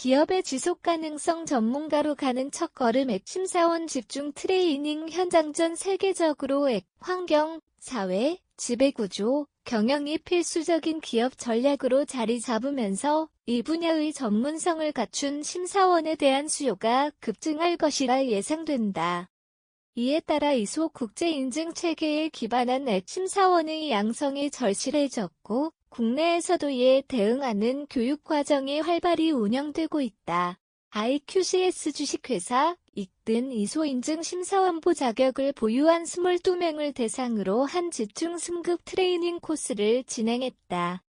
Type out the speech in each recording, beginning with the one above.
기업의 지속 가능성 전문가로 가는 첫걸음 앱 심사원 집중 트레이닝 현장 전 세계적으로 앱, 환경, 사회, 지배구조, 경영이 필수적인 기업 전략으로 자리 잡으면서 이 분야의 전문성을 갖춘 심사원에 대한 수요가 급증할 것이라 예상된다. 이에 따라 이소 국제인증 체계에 기반한 앱 심사원의 양성이 절실해졌고 국내에서도 이에 대응하는 교육과정이 활발히 운영되고 있다. IQCS 주식회사 익든 이소 인증 심사원부 자격을 보유한 22명을 대상으로 한 집중 승급 트레이닝 코스를 진행했다.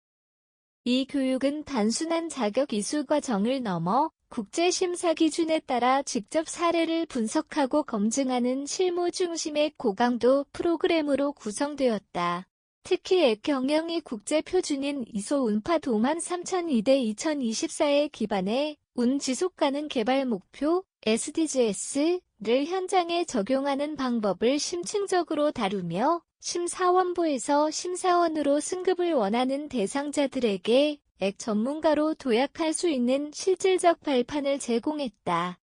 이 교육은 단순한 자격 이수 과정을 넘어 국제 심사 기준에 따라 직접 사례를 분석하고 검증하는 실무 중심의 고강도 프로그램으로 구성되었다. 특히 앱 경영이 국제 표준인 이소 운파 도만 3002대 2024에 기반해 운 지속 가능 개발 목표 SDGs를 현장에 적용하는 방법을 심층적으로 다루며 심사원부에서 심사원으로 승급을 원하는 대상자들에게 액 전문가로 도약할 수 있는 실질적 발판을 제공했다.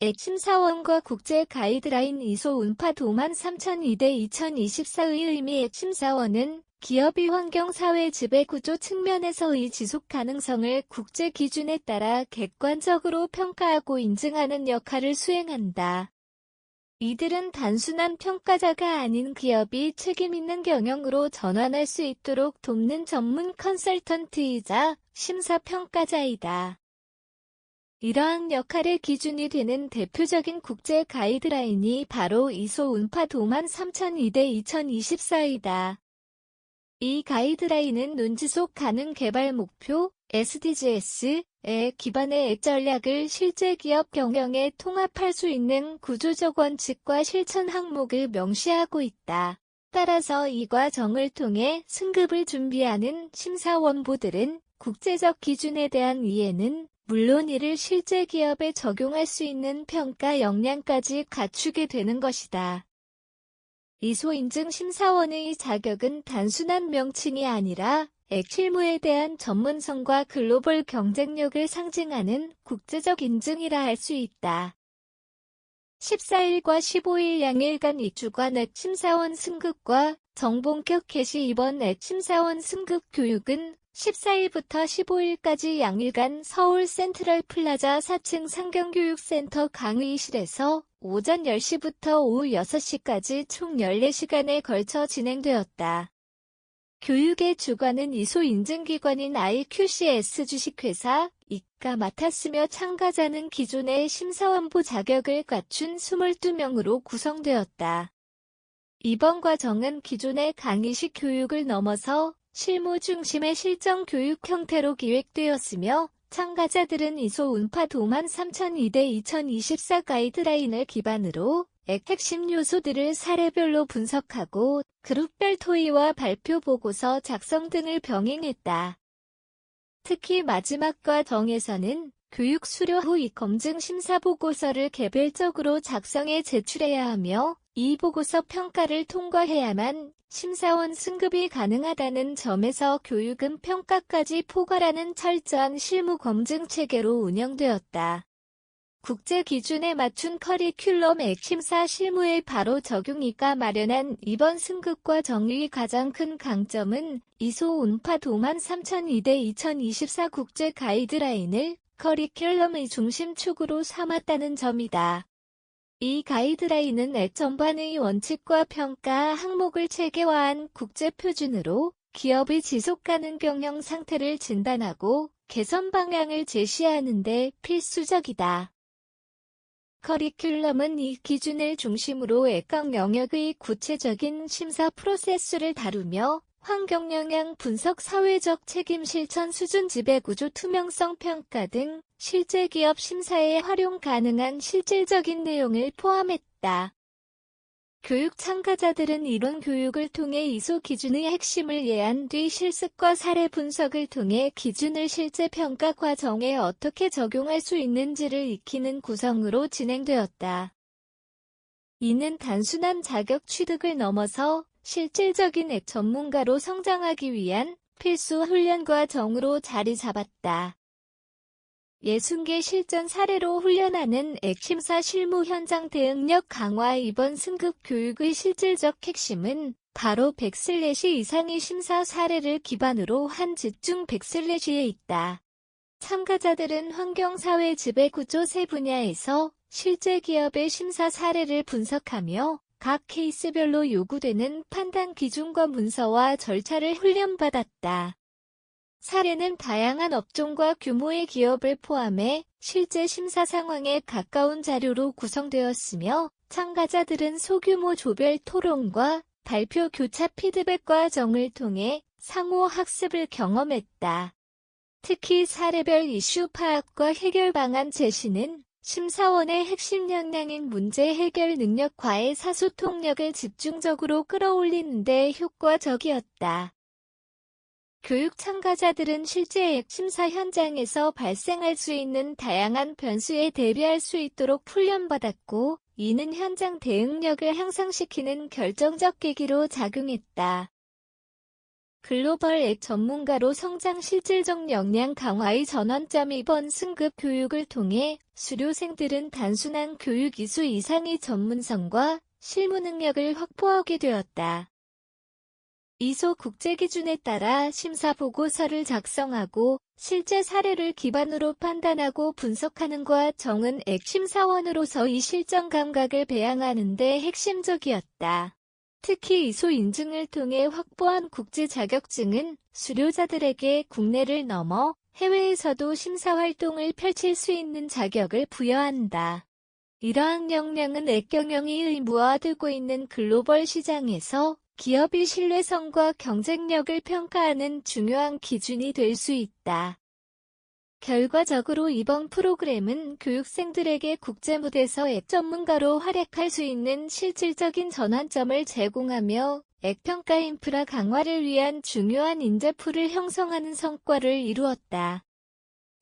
액 심사원과 국제 가이드라인 이소 운파 도만 3002대 2024의 의미 액 심사원은 기업이 환경 사회 지배 구조 측면에서의 지속 가능성을 국제 기준에 따라 객관적으로 평가하고 인증하는 역할을 수행한다. 이들은 단순한 평가자가 아닌 기업이 책임있는 경영으로 전환할 수 있도록 돕는 전문 컨설턴트이자 심사평가자이다. 이러한 역할의 기준이 되는 대표적인 국제 가이드라인이 바로 이소 운파 도만 3002대 2024이다. 이 가이드라인은 논지속 가능 개발 목표 SDGs 에 기반의 앱 전략을 실제 기업 경영에 통합할 수 있는 구조적 원칙과 실천 항목을 명시하고 있다. 따라서 이 과정을 통해 승급을 준비하는 심사원부들은 국제적 기준에 대한 이해는 물론 이를 실제 기업에 적용할 수 있는 평가 역량까지 갖추게 되는 것이다. 이소 인증 심사원의 자격은 단순한 명칭이 아니라 액실무에 대한 전문성과 글로벌 경쟁력을 상징하는 국제적 인증이라 할 수 있다. 14일과 15일 양일간 이주관 액 심사원 승급과 정본격 개시 이번 액 심사원 승급 교육은 14일부터 15일까지 양일간 서울 센트럴 플라자 4층 상경교육센터 강의실에서 오전 10시부터 오후 6시까지 총 14시간에 걸쳐 진행되었다. 교육의 주관은 이소 인증기관인 IQCS 주식회사 이가 맡았으며 참가자는 기존의 심사원부 자격을 갖춘 22명으로 구성되었다. 이번 과정은 기존의 강의식 교육을 넘어서 실무 중심의 실정 교육 형태로 기획되었으며 참가자들은 이소 운파 도만 3002대 2024 가이드라인을 기반으로 액 핵심 요소들을 사례별로 분석하고 그룹별 토의와 발표 보고서 작성 등을 병행했다. 특히 마지막 과 정에서는 교육 수료 후 이 검증 심사 보고서를 개별적으로 작성해 제출해야 하며 이 보고서 평가를 통과해야만 심사원 승급이 가능하다는 점에서 교육은 평가까지 포괄하는 철저한 실무 검증 체계로 운영되었다. 국제 기준에 맞춘 커리큘럼 액심사 실무에 바로 적용이가 마련한 이번 승급과 정의 가장 큰 강점은 이소 운파 도만 3002대 2024 국제 가이드라인을 커리큘럼의 중심축으로 삼았다는 점이다. 이 가이드라인은 액 전반의 원칙과 평가 항목을 체계화한 국제 표준으로 기업의 지속 가능 경영 상태를 진단하고 개선 방향을 제시하는 데 필수적이다. 커리큘럼은 이 기준을 중심으로 액각 영역의 구체적인 심사 프로세스를 다루며 환경 영향 분석 사회적 책임 실천 수준 지배 구조 투명성 평가 등 실제 기업 심사에 활용 가능한 실질적인 내용을 포함했다. 교육 참가자들은 이론 교육을 통해 이소 기준의 핵심을 이해한 뒤 실습과 사례 분석을 통해 기준을 실제 평가 과정에 어떻게 적용할 수 있는지를 익히는 구성으로 진행되었다. 이는 단순한 자격 취득을 넘어서 실질적인 액 전문가로 성장하기 위한 필수 훈련과 정으로 자리 잡았다. 60개 실전 사례로 훈련하는 액심사 실무 현장 대응력 강화 이번 승급 교육의 실질적 핵심은 바로 백슬래시 이상의 심사 사례를 기반으로 한 집중 백슬래시에 있다. 참가자들은 환경사회 지배구조 세 분야에서 실제 기업의 심사 사례를 분석하며 각 케이스별로 요구되는 판단 기준과 문서와 절차를 훈련받았다. 사례는 다양한 업종과 규모의 기업을 포함해 실제 심사 상황에 가까운 자료로 구성되었으며 참가자들은 소규모 조별 토론과 발표 교차 피드백 과정을 통해 상호 학습을 경험했다. 특히 사례별 이슈 파악과 해결 방안 제시는 심사원의 핵심 역량인 문제 해결 능력과의 사소통력을 집중적으로 끌어올리는 데 효과적이었다. 교육 참가자들은 실제 심사 현장에서 발생할 수 있는 다양한 변수에 대비할 수 있도록 훈련받았고, 이는 현장 대응력을 향상시키는 결정적 계기로 작용했다. 글로벌 앱 전문가로 성장 실질적 역량 강화의 전환점 이번 승급 교육을 통해 수료생들은 단순한 교육 이수 이상의 전문성과 실무 능력을 확보하게 되었다. 이소 국제 기준에 따라 심사 보고서를 작성하고 실제 사례를 기반으로 판단하고 분석하는 과 정은 액심사원으로서 이 실전 감각을 배양하는 데 핵심적이었다. 특히 이소 인증을 통해 확보한 국제 자격증은 수료자들에게 국내를 넘어 해외에서도 심사 활동을 펼칠 수 있는 자격을 부여한다. 이러한 역량은 액경영이 의무화되고 있는 글로벌 시장에서 기업의 신뢰성과 경쟁력을 평가하는 중요한 기준이 될 수 있다. 결과적으로 이번 프로그램은 교육생들에게 국제무대에서 액 전문가로 활약할 수 있는 실질적인 전환점을 제공하며 액평가 인프라 강화를 위한 중요한 인재풀을 형성하는 성과를 이루었다.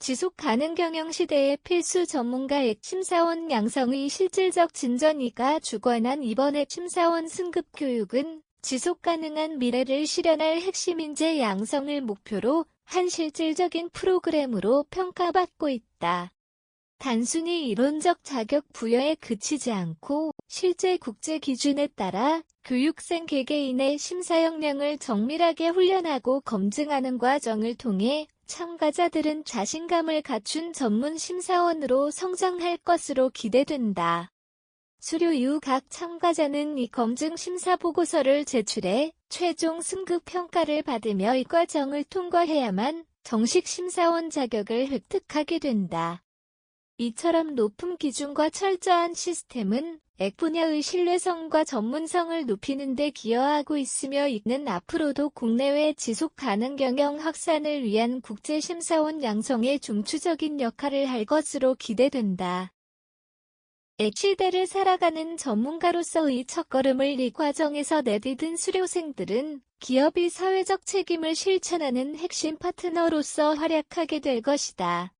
지속 가능 경영 시대의 필수 전문가 액 심사원 양성의 실질적 진전이가 주관한 이번 액 심사원 승급 교육은 지속 가능한 미래를 실현할 핵심 인재 양성을 목표로 한 실질적인 프로그램으로 평가받고 있다. 단순히 이론적 자격 부여에 그치지 않고 실제 국제 기준에 따라 교육생 개개인의 심사 역량을 정밀하게 훈련하고 검증하는 과정을 통해 참가자들은 자신감을 갖춘 전문 심사원으로 성장할 것으로 기대된다. 수료 이후 각 참가자는 이 검증 심사 보고서를 제출해 최종 승급 평가를 받으며 이 과정을 통과해야만 정식 심사원 자격을 획득하게 된다. 이처럼 높은 기준과 철저한 시스템은 액 분야의 신뢰성과 전문성을 높이는 데 기여하고 있으며 이는 앞으로도 국내외 지속 가능 경영 확산을 위한 국제심사원 양성에 중추적인 역할을 할 것으로 기대된다. 액시대를 살아가는 전문가로서의 첫걸음을 이 과정에서 내디딘 수료생들은 기업이 사회적 책임을 실천하는 핵심 파트너로서 활약하게 될 것이다.